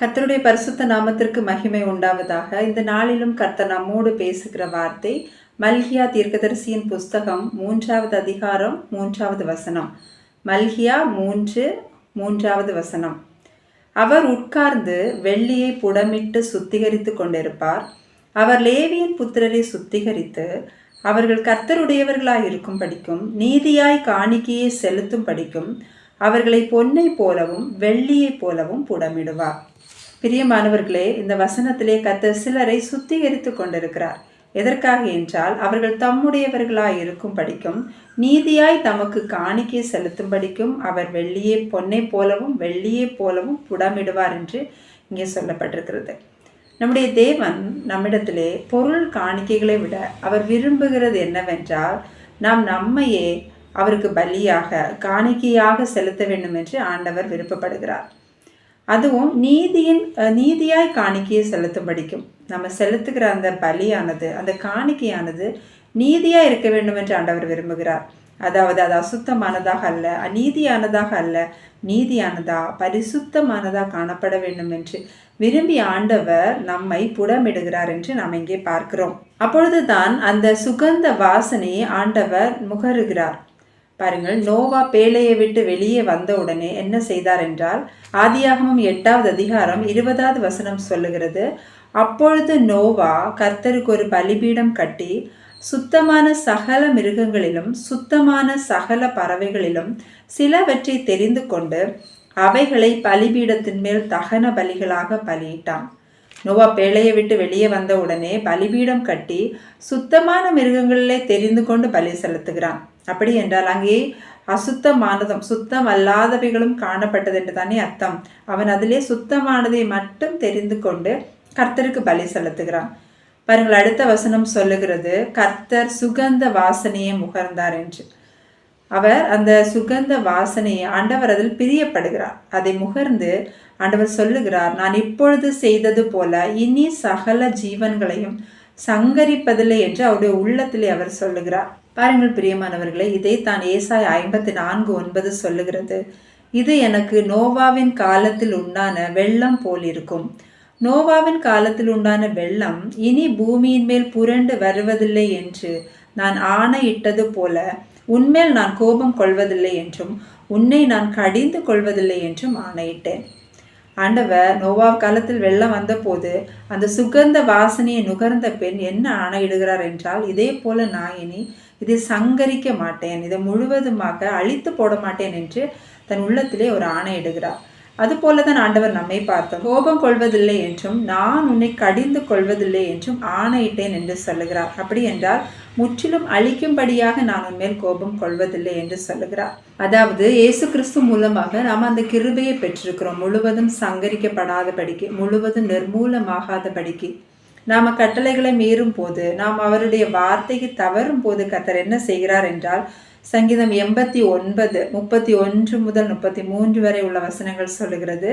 கர்த்தருடைய பரிசுத்த நாமத்திற்கு மகிமை உண்டாவதாக. இந்த நாளிலும் கர்த்தர் நம்மோடு பேசுகிற வார்த்தை மல்கியா தீர்க்கதரிசியின் புஸ்தகம் மூன்றாவது அதிகாரம் மூன்றாவது வசனம். மல்கியா மூன்று மூன்றாவது வசனம். அவர் உட்கார்ந்து வெள்ளியை புடமிட்டு சுத்திகரித்து கொண்டிருப்பார். அவர் லேவியின் புத்திரரை சுத்திகரித்து அவர்கள் கர்த்தருடையவர்களாய் இருக்கும் படிக்கும் நீதியாய் காணிக்கையை செலுத்தும் படிக்கும் அவர்களை பொன்னை போலவும் வெள்ளியைப் போலவும் புடமிடுவார். பிரியமானவர்களே இந்த வசனத்திலே கத்த சிலரை சுத்திகரித்து கொண்டிருக்கிறார். எதற்காக என்றால் அவர்கள் தம்முடையவர்களாய் இருக்கும் படிக்கும் நீதியாய் தமக்கு காணிக்கை செலுத்தும் படிக்கும் அவர் வெள்ளியே பொன்னை போலவும் வெள்ளியே போலவும் புடமிடுவார் என்று இங்கே சொல்லப்பட்டிருக்கிறது. நம்முடைய தேவன் நம்மிடத்திலே பொருள் காணிக்கைகளை விட அவர் விரும்புகிறது என்னவென்றால் நாம் நம்மையே அவருக்கு பலியாக காணிக்கையாக செலுத்த வேண்டும் என்று ஆண்டவர் விருப்பப்படுகிறார். அதுவும் நீதியின் நீதியாய் காணிக்கையை செலுத்தும்படிக்கும். நம்ம செலுத்துகிற அந்த பலியானது அந்த காணிக்கையானது நீதியாக இருக்க வேண்டும் என்று ஆண்டவர் விரும்புகிறார். அதாவது அது அசுத்தமானதாக அல்ல அநீதியானதாக அல்ல நீதியானதா பரிசுத்தமானதாக காணப்பட வேண்டும் என்று விரும்பி ஆண்டவர் நம்மை புடமிடுகிறார் என்று நாம் இங்கே பார்க்கிறோம். அப்பொழுதுதான் அந்த சுகந்த வாசனையை ஆண்டவர் முகருகிறார். பாருங்கள் நோவா பேழையை விட்டு வெளியே வந்த உடனே என்ன செய்தார் என்றால் ஆதியாகமும் எட்டாவது அதிகாரம் இருபதாவது வசனம் சொல்லுகிறது அப்பொழுது நோவா கர்த்தருக்கு ஒரு பலிபீடம் கட்டி சுத்தமான சகல மிருகங்களிலும் சுத்தமான சகல பறவைகளிலும் சிலவற்றை தெரிந்து கொண்டு அவைகளை பலிபீடத்தின் மேல் தகன பலிகளாக பலியிட்டான். நோவா பேழையை விட்டு வெளியே வந்த உடனே பலிபீடம் கட்டி சுத்தமான மிருகங்களிலே தெரிந்து கொண்டு பலி செலுத்துகிறான். அப்படி என்றால் அங்கே அசுத்தமானதும் சுத்தம் அல்லாதவைகளும் காணப்பட்டது என்று தானே அர்த்தம். அவன் அதிலே சுத்தமானதை மட்டும் தெரிந்து கொண்டு கர்த்தருக்கு பலி செலுத்துகிறான். பாருங்கள் அடுத்த வசனம் சொல்லுகிறது கர்த்தர் சுகந்த வாசனையை முகர்ந்தார் என்று. அவர் அந்த சுகந்த வாசனையை ஆண்டவர் அதில் பிரியப்படுகிறார். அதை முகர்ந்து ஆண்டவர் சொல்லுகிறார் நான் இப்பொழுது செய்தது போல இனி சகல ஜீவன்களையும் சங்கரிப்பதில்லை என்று அவருடைய உள்ளத்திலே அவர் சொல்லுகிறார். பாருங்கள் பிரியமானவர்களே இதை தான் ஏசாய் ஐம்பத்தி நான்கு ஒன்பது சொல்லுகிறது. இது எனக்கு நோவாவின் காலத்தில் உண்டான வெள்ளம் போல் இருக்கும் நோவாவின் காலத்தில் உண்டான வெள்ளம் இனி பூமியின் மேல் புரண்டு வருவதில்லை என்று நான் ஆணையிட்டது போல உன்மேல் நான் கோபம் கொள்வதில்லை என்றும் உன்னை நான் கடிந்து கொள்வதில்லை என்றும் ஆணையிட்டேன். ஆண்டவர் நோவா காலத்தில் வெள்ளம் வந்தபோது அந்த சுகந்த வாசனையை நுகர்ந்த பெண் என்ன ஆணையிடுகிறார் என்றால் இதே போல நான் இனி இதை சங்கரிக்க மாட்டேன். இதை முழுவதுமாக அழித்து போட மாட்டேன் என்று தன் உள்ளத்திலே ஒரு ஆணையிடுகிறார். அதுபோல தான் ஆண்டவர் நம்மை பார்த்தோம் கோபம் கொள்வதில்லை என்றும் நான் உன்னை கடிந்து கொள்வதில்லை என்றும் ஆணையிட்டேன் என்று சொல்லுகிறார். அப்படி என்றால் முற்றிலும் அழிக்கும்படியாக நான் உன்மேல் கோபம் கொள்வதில்லை என்று சொல்லுகிறார். அதாவது இயேசு கிறிஸ்து மூலமாக நாம் அந்த கிருபையை பெற்றிருக்கிறோம். முழுவதும் சங்கரிக்கப்படாதபடிக்கு முழுவதும் நிர்மூலமாகாதபடிக்கு. நாம் கட்டளைகளை மீறும் போது நாம் அவருடைய வார்த்தைக்கு தவறும் போது கத்தர் என்ன செய்கிறார் என்றால் சங்கீதம் எண்பத்தி ஒன்பது முப்பத்தி ஒன்று முதல் முப்பத்தி மூன்று வரை உள்ள வசனங்கள் சொல்லுகிறது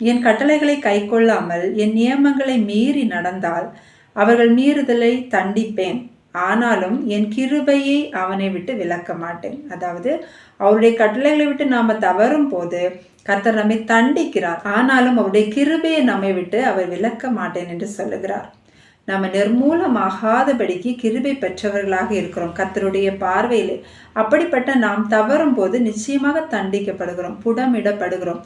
என் கட்டளைகளை கைக்கொள்ளாமல் என் நியமங்களை மீறி நடந்தால் அவர்கள் மீறுதலை தண்டிப்பேன். ஆனாலும் என் கிருபையை அவனை விட்டு விலக்க மாட்டேன். அதாவது அவருடைய கட்டளைகளை விட்டு நாம் தவறும் போது கர்த்தர் நம்மை தண்டிக்கிறார். ஆனாலும் அவருடைய கிருபையை நம்மை விட்டு அவர் விலக்க மாட்டேன் என்று சொல்லுகிறார். நம்ம நிர்மூலமாகாதபடிக்கு கிருபை பெற்றவர்களாக இருக்கிறோம். கத்தருடைய பார்வையில் அப்படிப்பட்ட நாம் தவறும் போது நிச்சயமாக தண்டிக்கப்படுகிறோம் புடமிடப்படுகிறோம்.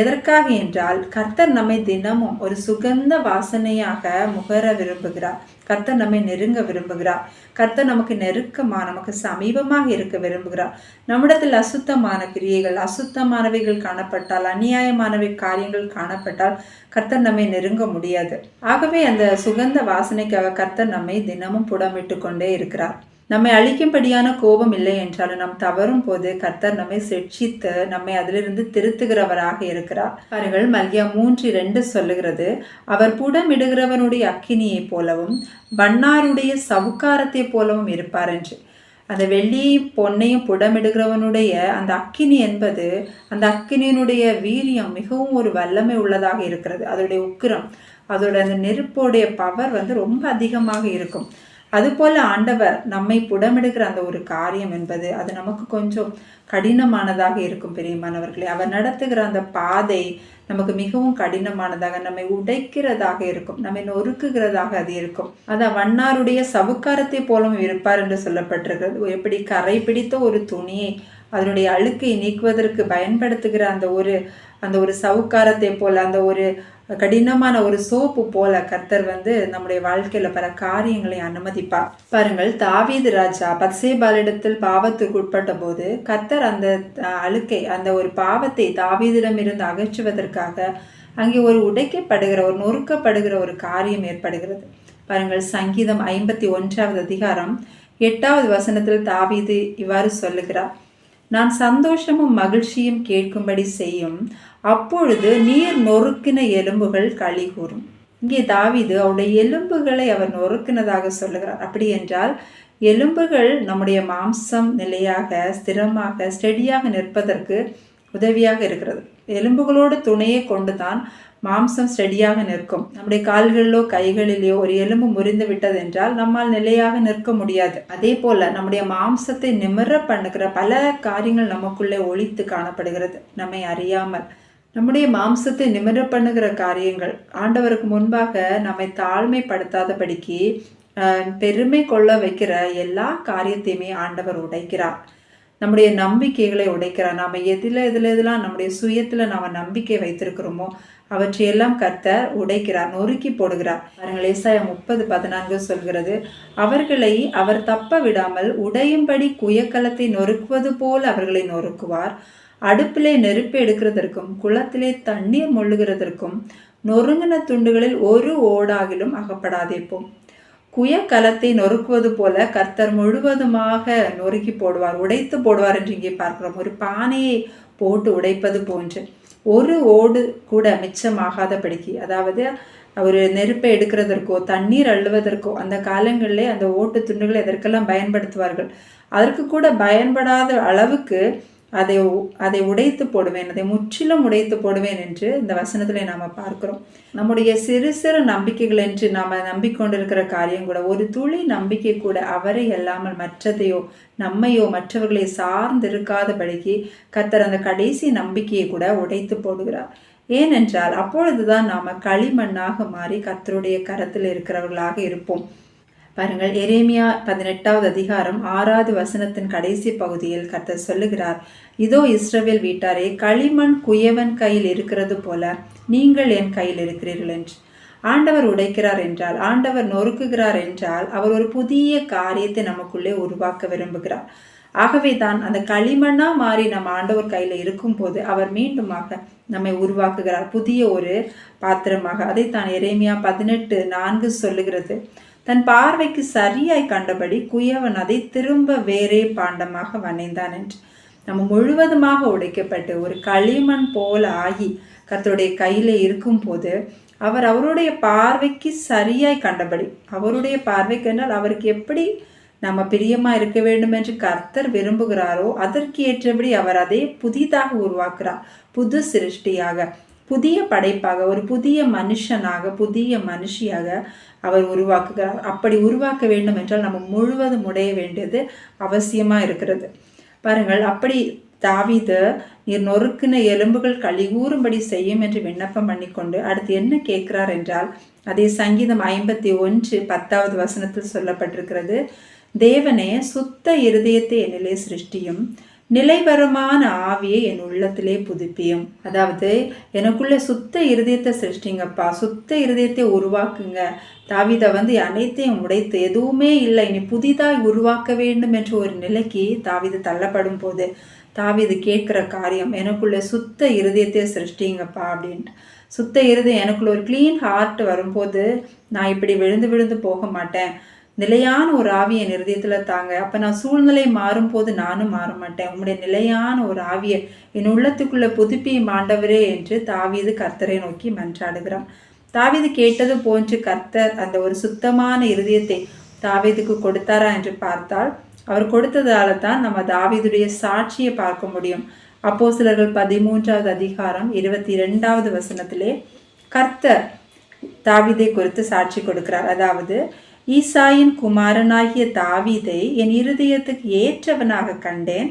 எதற்காக என்றால் கர்த்தர் நம்மை தினமும் ஒரு சுகந்த வாசனையாக முகர விரும்புகிறார். கர்த்தர் நம்மை நெருங்க விரும்புகிறார். கர்த்தர் நமக்கு நெருக்கமாக நமக்கு சமீபமாக இருக்க விரும்புகிறார். நம்மிடத்தில் அசுத்தமான கிரியைகள் அசுத்தமானவைகள் காணப்பட்டால் அநியாயமானவை காரியங்கள் காணப்பட்டால் கர்த்தர் நம்மை நெருங்க முடியாது. ஆகவே அந்த சுகந்த வாசனைக்காக கர்த்தர் நம்மை தினமும் புடமிட்டு கொண்டே இருக்கிறார். நம்மை அழிக்கும்படியான கோபம் இல்லை என்றாலும் நாம் தவறும் போது கர்த்தர் நம்மை சிக்ஷித்து நம்மை அதிலிருந்து திருத்துகிறவராக இருக்கிறார். அவர்கள் மல்யா மூன்று ரெண்டு சொல்லுகிறது அவர் புடமிடுகிறவனுடைய அக்கினியைப் போலவும் வண்ணாருடைய சவுக்காரத்தைப் போலவும் இருப்பார் என்று. அந்த வெள்ளியும் பொன்னையும் புடமிடுகிறவனுடைய அந்த அக்கினி என்பது அந்த அக்கினியினுடைய வீரியம் மிகவும் ஒரு வல்லமை உள்ளதாக இருக்கிறது. அதோடைய உக்கிரம் அதோட அந்த நெருப்போடைய பவர் வந்து ரொம்ப அதிகமாக இருக்கும். அதுபோல் ஆண்டவர் நம்மை புடமிடுகிற அந்த ஒரு காரியம் என்பது அது நமக்கு கொஞ்சம் கடினமானதாக இருக்கும் பெரியமானவர்களே அவர் நடத்துகிற அந்த பாதை நமக்கு மிகவும் கடினமானதாக நம்மை உடைக்கிறதாக இருக்கும் நம்மை நொறுக்குகிறதாக அது இருக்கும். அதான் வண்ணாருடைய சவுக்காரத்தை போலவும் இருப்பார் என்று சொல்லப்பட்டிருக்கிறது. எப்படி கரை பிடித்த ஒரு துணியை அதனுடைய அழுக்கை நீக்குவதற்கு பயன்படுத்துகிற அந்த ஒரு அந்த ஒரு சவுக்காரத்தை போல் அந்த ஒரு கடினமான ஒரு சோப்பு போல கர்த்தர் வந்து நம்முடைய வாழ்க்கையில பல காரியங்களை அனுமதிப்பார் பாருங்கள் தாவீது ராஜா பத்சேபாலிடத்தில் பாவத்துக்கு உட்பட்ட போது கர்த்தர் அந்த அழுக்கை அந்த ஒரு பாவத்தை தாவீதிடமிருந்து அகற்றுவதற்காக அங்கே ஒரு உடைக்கப்படுகிற ஒரு நொறுக்கப்படுகிற ஒரு காரியம் ஏற்படுகிறது. பாருங்கள் சங்கீதம் ஐம்பத்தி ஒன்றாவது அதிகாரம் எட்டாவது வசனத்தில் தாவீது இவ்வாறு சொல்லுகிறார். நான் சந்தோஷமும் மகிழ்ச்சியும் கேட்கும்படி செய்யும். அப்பொழுது நீர் நொறுக்கின எலும்புகள் களி கூறும் இங்கே தாவிது அவருடைய எலும்புகளை அவர் நொறுக்கினதாக சொல்லுகிறார். அப்படி என்றால் எலும்புகள் நம்முடைய மாம்சம் நிலையாக ஸ்திரமாக ஸ்டெடியாக நிற்பதற்கு உதவியாக இருக்கிறது. எலும்புகளோடு துணையை கொண்டு தான் மாம்சம் ஸ்டெடியாக நிற்கும். நம்முடைய கால்களிலோ கைகளிலோ ஒரு எலும்பு முறிந்து விட்டதென்றால் நம்மால் நிலையாக நிற்க முடியாது. அதே போல நம்முடைய மாம்சத்தை நிமிர பண்ணுகிற பல காரியங்கள் நமக்குள்ளே ஒழித்து காணப்படுகிறது. நம்மை அறியாமல். நம்முடைய மாம்சத்தை நிமிர பண்ணுகிற காரியங்கள் ஆண்டவருக்கு முன்பாக நம்மை தாழ்மைப்படுத்தாதபடிக்கு பெருமை கொள்ள வைக்கிற எல்லா காரியத்தையுமே ஆண்டவர் உடைக்கிறார். நம்முடைய நம்பிக்கைகளை உடைக்கிறார். நாம் எதில் எதில் எதெல்லாம் நம்முடைய சுயத்தில் நாம் நம்பிக்கை வைத்திருக்கிறோமோ அவற்றையெல்லாம் கர்த்தர் உடைக்கிறார் நொறுக்கி போடுகிறார். பாருங்கள் ஏசாயா முப்பது பதினான்கு சொல்கிறது அவர்களை அவர் தப்ப விடாமல் உடையும்படி குயக்கலத்தை நொறுக்குவது போல் அவர்களை நொறுக்குவார். அடுப்பிலே நெருப்பு எடுக்கிறதற்கும் குளத்திலே தண்ணீர் மொழுகிறதற்கும் நொறுங்கின துண்டுகளில் ஒரு ஓடாகிலும் அகப்படாதே போம் குயக்கலத்தை நொறுக்குவது போல கர்த்தர் முழுவதுமாக நொறுக்கி போடுவார் உடைத்து போடுவார் என்று இங்கே பார்க்கிறோம். ஒரு பானையை போட்டு உடைப்பது போன்று. ஒரு ஓடு கூட மிச்சமாகாதபடிக்கு அதாவது ஒரு நெருப்பை எடுக்கிறதற்கோ தண்ணீர் அள்ளுவதற்கோ அந்த காலங்களிலே அந்த ஓட்டு துண்டுகளை எதற்கெல்லாம் பயன்படுத்துவார்கள்? அதற்கு கூட பயன்படாத அளவுக்கு அதை அதை உடைத்து போடுவேன் அதை முற்றிலும் உடைத்து போடுவேன் என்று இந்த வசனத்தில் நாம் பார்க்கிறோம். நம்முடைய சிறு சிறு நம்பிக்கைகள் என்று நாம் நம்பிக்கொண்டிருக்கிற காரியம் கூட ஒரு துளி நம்பிக்கை கூட அவரை அல்லாமல் மற்றதையோ நம்மையோ மற்றவர்களை சார்ந்திருக்காதபடிக்கு கத்தர் அந்த கடைசி நம்பிக்கையை கூட உடைத்து போடுகிறார். ஏனென்றால் அப்பொழுதுதான் நாம் களிமண்ணாக மாறி கத்தருடைய கரத்தில் இருக்கிறவர்களாக இருப்போம். பாருங்கள் எரேமியா பதினெட்டாவது அதிகாரம் ஆறாவது வசனத்தின் கடைசி பகுதியில் கர்த்தர் சொல்லுகிறார் இதோ இஸ்ரவேல் வீட்டாரே களிமண் குயவன் கையில் இருக்கிறது போல நீங்கள் என் கையில் இருக்கிறீர்கள் என்று. ஆண்டவர் உடைக்கிறார் என்றால் ஆண்டவர் நொறுக்குகிறார் என்றால் அவர் ஒரு புதிய காரியத்தை நமக்குள்ளே உருவாக்க விரும்புகிறார். ஆகவே தான் அந்த களிமண்ணா மாறி நம்ம ஆண்டவர் கையில் இருக்கும்போது அவர் மீண்டுமாக நம்மை உருவாக்குகிறார் புதிய ஒரு பாத்திரமாக. அதைத்தான் எரேமியா பதினெட்டு நான்கு சொல்லுகிறது தன் பார்வைக்கு சரியாய் கண்டபடி குயவன் அதை திரும்ப வேறே பாண்டமாக வணைந்தான் என்று. நம்ம முழுவதுமாக உடைக்கப்பட்டு ஒரு களிமண் போல ஆகி கர்த்தருடைய கையில் இருக்கும்போது அவர் அவருடைய பார்வைக்கு சரியாய் கண்டபடி அவருடைய பார்வைக்கு என்றால் அவருக்கு எப்படி நம்ம பிரியமாக இருக்க வேண்டும் என்று கர்த்தர் விரும்புகிறாரோ அதற்கு ஏற்றபடி அவர் அதை புதிதாக உருவாக்குறார் புது சிருஷ்டியாக. புதிய படைப்பாக ஒரு புதிய மனுஷனாக புதிய மனுஷியாக அவர் உருவாக்குகிறார். அப்படி உருவாக்க வேண்டும் என்றால் நம்ம முழுவதும் உடைய வேண்டியது அவசியமாக இருக்கிறது. பாருங்கள் அப்படி தாவிது நீர் நொறுக்கின எலும்புகள் கழிகூறும்படி செய்யும் என்று விண்ணப்பம் பண்ணிக்கொண்டு அடுத்து என்ன கேட்கிறார் என்றால் அதே சங்கீதம் ஐம்பத்தி ஒன்று பத்தாவது வசனத்தில் சொல்லப்பட்டிருக்கிறது தேவனே சுத்த இருதயத்தை என்னிலே சிருஷ்டியும் நிலைவரமான ஆவியை என் உள்ளத்திலே புதுப்பியும். அதாவது எனக்குள்ள சுத்த இருதயத்தை சிருஷ்டிங்கப்பா. சுத்த இருதயத்தை உருவாக்குங்க. தாவிதை வந்து அனைத்தையும் உடைத்து எதுவுமே இல்லை. இனி புதிதாய் உருவாக்க வேண்டும் என்ற ஒரு நிலைக்கு தாவீது தள்ளப்படும் போது தாவிது கேட்குற காரியம் எனக்குள்ள சுத்த இருதயத்தை சிருஷ்டிங்கப்பா அப்படின்ட்டு. சுத்த இருதயம் எனக்குள்ள ஒரு க்ளீன் ஹார்ட் வரும்போது நான் இப்படி விழுந்து விழுந்து போக மாட்டேன். நிலையான ஒரு ஆவி என் இருதயத்தில் தாங்க. அப்போ நான் சூழ்நிலை மாறும்போது நானும் மாற மாட்டேன். உங்களுடைய நிலையான ஒரு ஆவியை என் உள்ளத்துக்குள்ள புதுப்பியும் ஆண்டவரே என்று தாவீது கர்த்தரை நோக்கி மன்றாடுகிறான். தாவீது கேட்டது போன்று கர்த்தர் அந்த ஒரு சுத்தமான இருதயத்தை தாவீதுக்கு கொடுத்தாரா என்று பார்த்தால் அவர் கொடுத்ததால தான் நம்ம தாவீதுடைய சாட்சியை பார்க்க முடியும். அப்போ சிலர்கள் பதிமூன்றாவது அதிகாரம் இருபத்தி இரண்டாவது வசனத்திலே கர்த்தர் தாவீதை குறித்து சாட்சி கொடுக்கிறார். அதாவது ஈசாயின் குமாரனாகிய தாவீதை என் இருதயத்துக்கு ஏற்றவனாக கண்டேன்.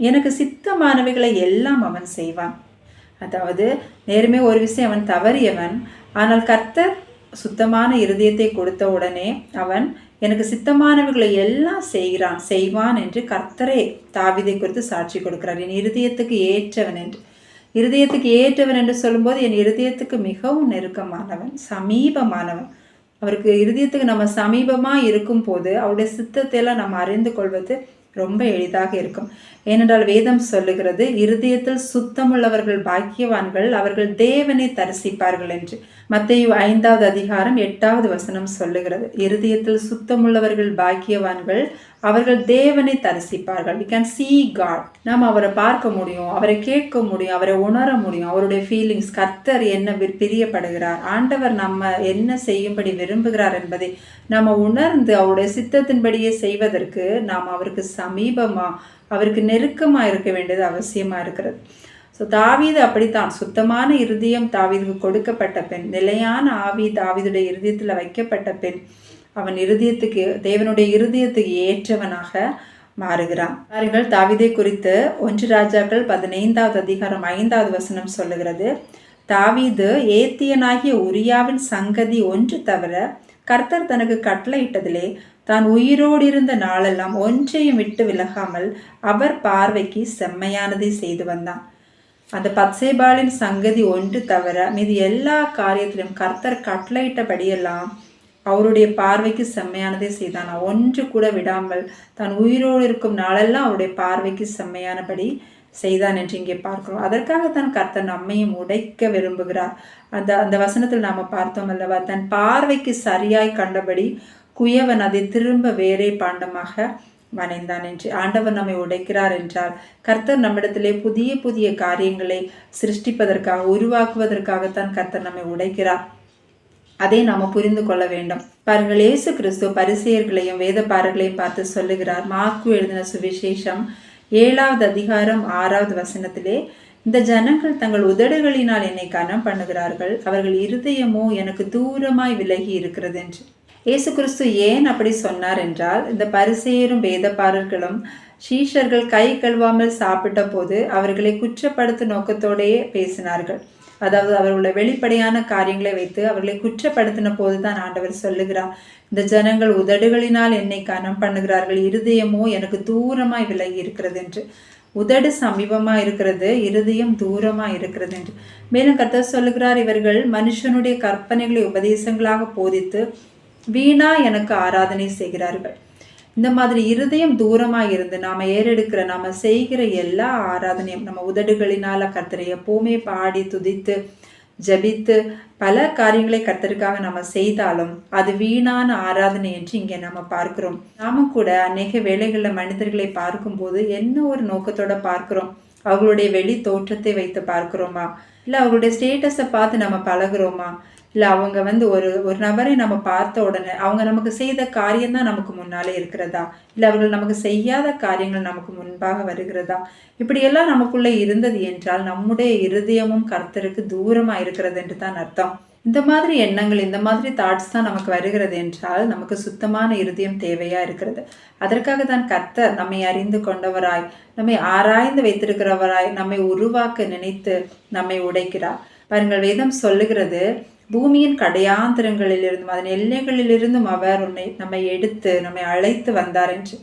எனக்கு சித்தமானவைகளை எல்லாம் அவன் செய்வான். அதாவது நேருமே ஒரு விஷயம் அவன் தவறியவன். ஆனால் கர்த்தர் சுத்தமான இருதயத்தை கொடுத்த உடனே அவன் எனக்கு சித்தமானவர்களை எல்லாம் செய்கிறான் செய்வான் என்று கர்த்தரே தாவிதை குறித்து சாட்சி கொடுக்கிறார். என் இருதயத்துக்கு ஏற்றவன் என்று. இருதயத்துக்கு ஏற்றவன் என்று சொல்லும்போது என் இருதயத்துக்கு மிகவும் நெருக்கமானவன் சமீபமானவன். அவருக்கு இருதயத்துக்கு நம்ம சமீபமாக இருக்கும் போது அவருடைய சித்தத்தை எல்லாம் நம்ம அறிந்து கொள்வது ரொம்ப எளிதாக இருக்கும். ஏனென்றால் வேதம் சொல்லுகிறது இருதயத்தில் சுத்தமுள்ளவர்கள் பாக்கியவான்கள் அவர்கள் தேவனை தரிசிப்பார்கள் என்று. மத்தையு ஐந்தாவது அதிகாரம் எட்டாவது வசனம் சொல்லுகிறது. இருதயத்தில் சுத்தமுள்ளவர்கள் பாக்கியவான்கள் அவர்கள் தேவனை தரிசிப்பார்கள். வி கேன் சி காட் நாம் அவரை பார்க்க முடியும் அவரை கேட்க முடியும் அவரை உணர முடியும் அவருடைய ஃபீலிங்ஸ் கர்த்தர் என்ன பிரியப்படுகிறார் ஆண்டவர் நம்ம என்ன செய்யும்படி விரும்புகிறார் என்பதை நம்ம உணர்ந்து அவருடைய சித்தத்தின்படியே செய்வதற்கு நாம் அவருக்கு சமீபமாக அவருக்கு நெருக்கமாக இருக்க வேண்டியது அவசியமாக இருக்கிறது. ஸோ தாவீது அப்படித்தான். சுத்தமான இருதயம் தாவீதுக்கு கொடுக்கப்பட்ட பெண். நிலையான ஆவி தாவீதுடைய இருதயத்தில் வைக்கப்பட்ட பெண். அவன் இருதயத்துக்கு தேவனுடைய இருதயத்துக்கு ஏற்றவனாக மாறுகிறான். பாருங்கள் தாவிதை குறித்து ஒன்று ராஜாக்கள் பதினைந்தாவது அதிகாரம் ஐந்தாவது வசனம் சொல்லுகிறது. தாவீது ஏத்தியனாகிய உரியாவின் சங்கதி ஒன்று தவிர கர்த்தர் தனக்கு கட்டளையிட்டதிலே தான் உயிரோடு இருந்த நாளெல்லாம் ஒன்றையும் விட்டு விலகாமல் அவர் பார்வைக்கு செம்மையானதை செய்து வந்தான். அந்த பத்சேபாலின் சங்கதி ஒன்று தவிர மீது எல்லா காரியத்திலும் கர்த்தர் கட்டளையிட்டபடியெல்லாம் அவருடைய பார்வைக்கு செம்மையானதே செய்தான். ஒன்று கூட விடாமல் தான் உயிரோடு இருக்கும் நாளெல்லாம் அவருடைய பார்வைக்கு செம்மையானபடி செய்தான் என்று இங்கே பார்க்கிறோம். அதற்காகத்தான் கர்த்தர் நம்மையும் உடைக்க விரும்புகிறார். அந்த அந்த வசனத்தில் நாம் பார்த்தோம் அல்லவா தன் பார்வைக்கு சரியாய் கண்டபடி குயவன் அதை திரும்ப வேறே பாண்டமாக வணைந்தான் என்று ஆண்டவர் நம்மை உடைக்கிறார் என்றால் கர்த்தர் நம்மிடத்திலே புதிய புதிய காரியங்களை சிருஷ்டிப்பதற்காக உருவாக்குவதற்காகத்தான் கர்த்தர் நம்மை உடைக்கிறார். அதை நாம் புரிந்து கொள்ள வேண்டும். பாருங்கள் இயேசு கிறிஸ்து பரிசெயர்களையும் வேதப்பாரர்களையும் பார்த்து சொல்லுகிறார். மாக்கு எழுதின சுவிசேஷம் ஏழாவது அதிகாரம் ஆறாவது வசனத்திலே இந்த ஜனங்கள் தங்கள் உதடுகளினால் என்னை கனம் பண்ணுகிறார்கள் அவர்கள் இருதயமோ எனக்கு தூரமாய் விலகி இருக்கிறது என்று. இயேசு கிறிஸ்து ஏன் அப்படி சொன்னார் என்றால் இந்த பரிசெயரும் வேதப்பாரர்களும் ஷீஷர்கள் கை கழுவாமல் சாப்பிட்ட போது அவர்களை குற்றப்படுத்தும் நோக்கத்தோடையே பேசினார்கள். அதாவது அவர்களுடைய வெளிப்படையான காரியங்களை வைத்து அவர்களை குற்றப்படுத்தின போது தான் ஆண்டவர் சொல்லுகிறார் இந்த ஜனங்கள் உதடுகளினால் என்னை கனம் பண்ணுகிறார்கள் இருதயமோ எனக்கு தூரமாய் விலகி இருக்கிறது என்று. உதடு சமீபமாக இருக்கிறது இருதயம் தூரமாக இருக்கிறது என்று. மேலும் கர்த்தர் சொல்லுகிறார் இவர்கள் மனுஷனுடைய கற்பனைகளை உபதேசங்களாக போதித்து வீணா எனக்கு ஆராதனை செய்கிறார்கள். இந்த மாதிரி இருதயம் தூரமாக இருந்து நாம் ஏறெடுக்கிற நாம் செய்கிற எல்லா ஆராதனையும் நம்ம உதடுகளினால் கர்த்தரை எப்போவுமே பாடி துதித்து ஜபித்து பல காரியங்களை கர்த்தருக்காக நம்ம செய்தாலும் அது வீணான ஆராதனை என்று இங்கே நம்ம பார்க்கிறோம். நாம கூட அநேக வேலைகளில் மனிதர்களை பார்க்கும்போது என்ன ஒரு நோக்கத்தோட பார்க்கிறோம்? அவர்களுடைய வெளி தோற்றத்தை வைத்து பார்க்கிறோமா? இல்லை அவர்களுடைய ஸ்டேட்டஸை பார்த்து நம்ம பழகிறோமா? இல்லை அவங்க வந்து ஒரு ஒரு நபரை நம்ம பார்த்த உடனே அவங்க நமக்கு செய்த காரியம் தான் நமக்கு முன்னாலே இருக்கிறதா? இல்லை அவர்கள் நமக்கு செய்யாத காரியங்கள் நமக்கு முன்பாக வருகிறதா? இப்படியெல்லாம் நமக்குள்ளே இருந்தது என்றால் நம்முடைய இருதயமும் கர்த்தருக்கு தூரமாக இருக்கிறது என்று தான் அர்த்தம். இந்த மாதிரி எண்ணங்கள் இந்த மாதிரி தாட்ஸ் தான் நமக்கு வருகிறது என்றால் நமக்கு சுத்தமான இருதயம் தேவையாக இருக்கிறது. அதற்காக தான் கர்த்தர் நம்மை அறிந்து கொண்டவராய் நம்மை ஆராய்ந்து வைத்திருக்கிறவராய் நம்மை உருவாக்க நினைத்து நம்மை உடைக்கிறார். பாருங்கள் வேதம் சொல்லுகிறது பூமியின் கடையாந்திரங்களிலிருந்தும் அதன் எல்லைகளிலிருந்தும் அவர் உன்னை நம்மை எடுத்து நம்மை அழைத்து வந்தார் என்று.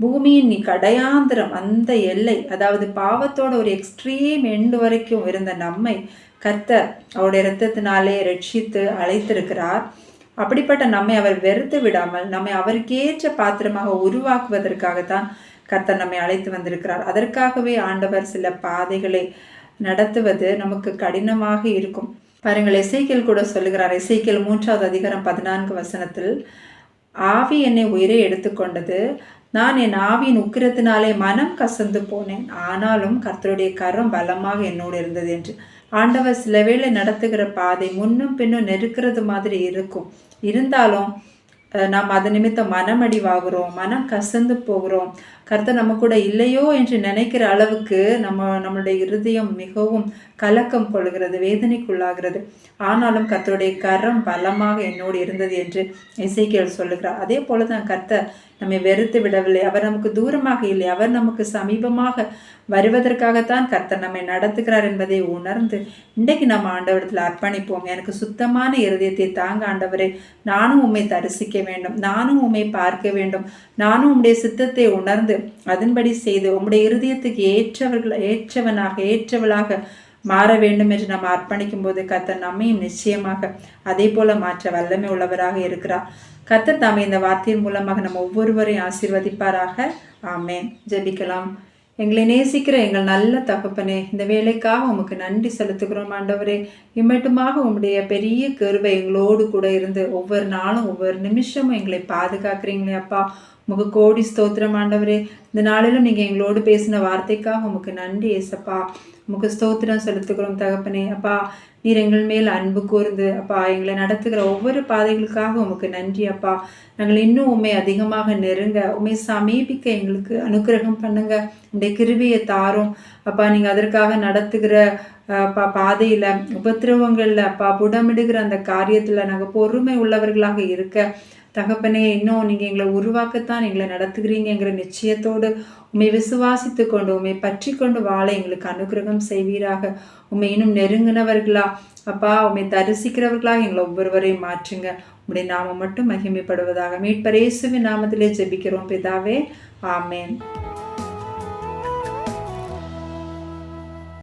பூமியின் நீ கடையாந்திரம் அந்த எல்லை அதாவது பாவத்தோட ஒரு எக்ஸ்ட்ரீம் எண்டு வரைக்கும் இருந்த நம்மை கர்த்தர் அவருடைய இரத்தத்தினாலே ரட்சித்து அழைத்திருக்கிறார். அப்படிப்பட்ட நம்மை அவர் வெறுத்து விடாமல் நம்மை அவருக்கேற்ற பாத்திரமாக உருவாக்குவதற்காகத்தான் கர்த்தர் நம்மை அழைத்து வந்திருக்கிறார். அதற்காகவே ஆண்டவர் சில பாதைகளை நடத்துவது நமக்கு கடினமாக இருக்கும். பாருங்கள் எசைக்கியல் கூட சொல்லுகிறார். எசைக்கியல் மூன்றாவது அதிகாரம் பதினான்கு வசனத்தில் ஆவி என்னை உயிரை எடுத்துக்கொண்டது நான் என் ஆவியின் உக்கிரத்தினாலே மனம் கசந்து போனேன். ஆனாலும் கர்த்தருடைய கரம் பலமாக என்னோடு இருந்தது என்று. ஆண்டவர் சில வேளை நடத்துகிற பாதை முன்னும் பின்னும் நெருக்கிறது மாதிரி இருக்கும். இருந்தாலும் நாம் அது நிமித்தம் மனமடிவாகிறோம் மனம் கசந்து போகிறோம். கர்த்தர் நம்ம கூட இல்லையோ என்று நினைக்கிற அளவுக்கு நம்ம நம்மளுடைய இருதயம் மிகவும் கலக்கம் கொள்கிறது வேதனைக்குள்ளாகிறது. ஆனாலும் கர்த்தருடைய கரம் பலமாக என்னோடு இருந்தது என்று இசைக்கியல் சொல்லுகிறார். அதே போல தான் கர்த்தர் நம்மை வெறுத்து விடவில்லை. அவர் நமக்கு தூரமாக இல்லை. அவர் நமக்கு சமீபமாக வருவதற்காகத்தான் கர்த்தர் நம்மை நடத்துகிறார் என்பதை உணர்ந்து இன்றைக்கு நம்ம ஆண்டவரத்தில் அர்ப்பணிப்போம். எனக்கு சுத்தமான இருதயத்தை தாங்க ஆண்டவரே நானும் உண்மை தரிசிக்க வேண்டும். நானும் உண்மை பார்க்க வேண்டும். நானும் உம்முடைய சித்தத்தை உணர்ந்து அதன்படி செய்து உம்முடைய இருதயத்துக்கு ஏற்றவர்கள் ஏற்றவனாக ஏற்றவளாக மாற வேண்டும் என்று நாம் அர்ப்பணிக்கும் போது கத்தர் நம்மையும் நிச்சயமாக அதே போல மாற்ற வல்லமை உள்ளவராக இருக்கிறார். கத்தர் தாமே இந்த வார்த்தையின் மூலமாக நம்ம ஒவ்வொருவரையும் ஆசீர்வதிப்பாராக. ஆமேன். ஜெபிக்கலாம். எங்களை நேசிக்கிற எங்கள் நல்ல தகப்பனே இந்த வேலைக்காக உமக்கு நன்றி செலுத்துகிறோம் ஆண்டவரே. இம்மட்டுமாக உங்களுடைய பெரிய கருவை எங்களோடு கூட இருந்து ஒவ்வொரு நாளும் ஒவ்வொரு நிமிஷமும் எங்களை பாதுகாக்கிறீங்களே அப்பா. உமக்கு கோடி ஸ்தோத்திரம் ஆண்டவரே. இந்த நாளிலும் நீங்கள் எங்களோடு பேசின வார்த்தைக்காக உமக்கு நன்றி ஏசப்பா. உமக்கு ஸ்தோத்திரம் செலுத்துகிறோம் தகப்பனே. அப்பா நீர் எங்கள் மேல் அன்பு கூர்ந்து அப்பா எங்களை நடத்துகிற ஒவ்வொரு பாதைகளுக்காக உமக்கு நன்றி அப்பா. நாங்கள் இன்னும் உண்மை அதிகமாக நெருங்க உண்மை சமீபிக்க எங்களுக்கு அனுக்கிரகம் பண்ணுங்க. இந்த கிருவியை தாரும். அப்பா நீங்கள் அதற்காக நடத்துகிற அப்பா பாதையில் உபத்திரவங்களில் அப்பா புடமிடுகிற அந்த காரியத்தில் நாங்கள் பொறுமை உள்ளவர்களாக இருக்க தகப்பனே இன்னும் நீங்கள் எங்களை உருவாக்கத்தான் எங்களை நடத்துகிறீங்கிற நிச்சயத்தோடு உண்மை விசுவாசித்து கொண்டு உண்மை பற்றி கொண்டு வாழ எங்களுக்கு அனுகிரகம் செய்வீராக. உண்மை இன்னும் நெருங்கினவர்களா? அப்பா உண்மை தரிசிக்கிறவர்களாக எங்களை ஒவ்வொருவரையும் மாற்றுங்க. உடைய நாமம் மட்டும் மகிமைப்படுவதாக மீட்பரேசுவின் நாமத்திலே ஜெபிக்கிறோம் பிதாவே. ஆமேன்.